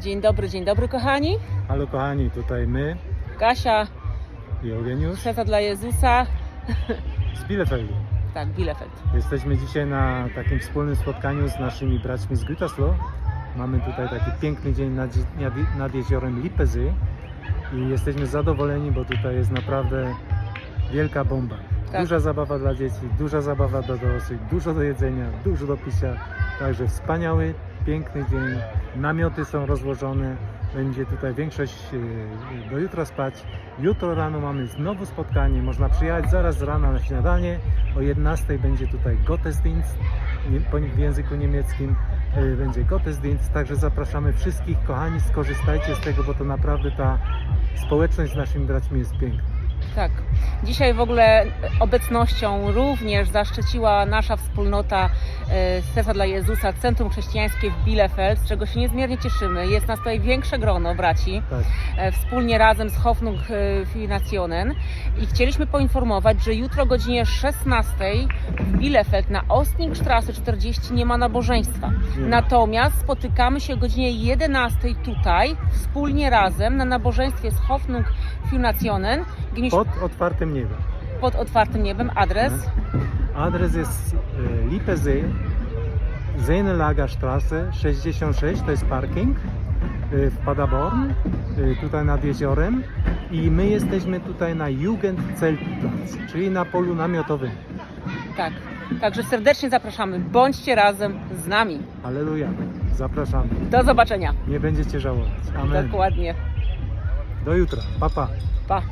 Dzień dobry, dzień dobry kochani. Halo kochani, tutaj my Kasia, i Eugeniusz Seta dla Jezusa. z Bielefeldu. Tak, Bielefeld. Jesteśmy dzisiaj na takim wspólnym spotkaniu z naszymi braćmi z Gütersloh. Mamy tutaj taki piękny dzień nad, nad- nad jeziorem Lipezy i jesteśmy zadowoleni, bo tutaj jest naprawdę wielka bomba. Tak. Duża zabawa dla dzieci, duża zabawa dla dorosłych, dużo do jedzenia, dużo do picia. Także wspaniały, piękny dzień. Namioty są rozłożone. Będzie tutaj większość e, do jutra spać. Jutro rano mamy znowu spotkanie. Można przyjechać zaraz z rana na śniadanie. O 11 będzie tutaj Gottesdienst w języku niemieckim. e, Będzie Gottesdienst, także zapraszamy wszystkich. Kochani, skorzystajcie z tego, bo to naprawdę ta społeczność z naszymi braćmi jest piękna. Tak. Dzisiaj w ogóle obecnością również zaszczyciła nasza wspólnota e, Seta dla Jezusa, Centrum Chrześcijańskie w Bielefeld, z czego się niezmiernie cieszymy. Jest nas tutaj większe grono braci, Tak. e, wspólnie razem z Hoffnung e, Nationen i chcieliśmy poinformować, że jutro o godzinie 16 w Bielefeld na Ostningstrasse 40 nie ma nabożeństwa. Nie. Natomiast spotykamy się o godzinie 11 tutaj, wspólnie razem na nabożeństwie z Hoffnung Nationen Pod otwartym niebem. pod otwartym niebem. Adres Adres jest e, Lipesee, Seenelager Straße 66, to jest parking e, w Paderborn, e, tutaj nad jeziorem. I my jesteśmy tutaj na Jugendzeltplatz, czyli na polu namiotowym. tak. Także serdecznie zapraszamy. Bądźcie razem z nami. Halleluja. Zapraszamy. Do zobaczenia. Nie będziecie żałować. Amen. Dokładnie. Do jutra. Pa, pa. Pa.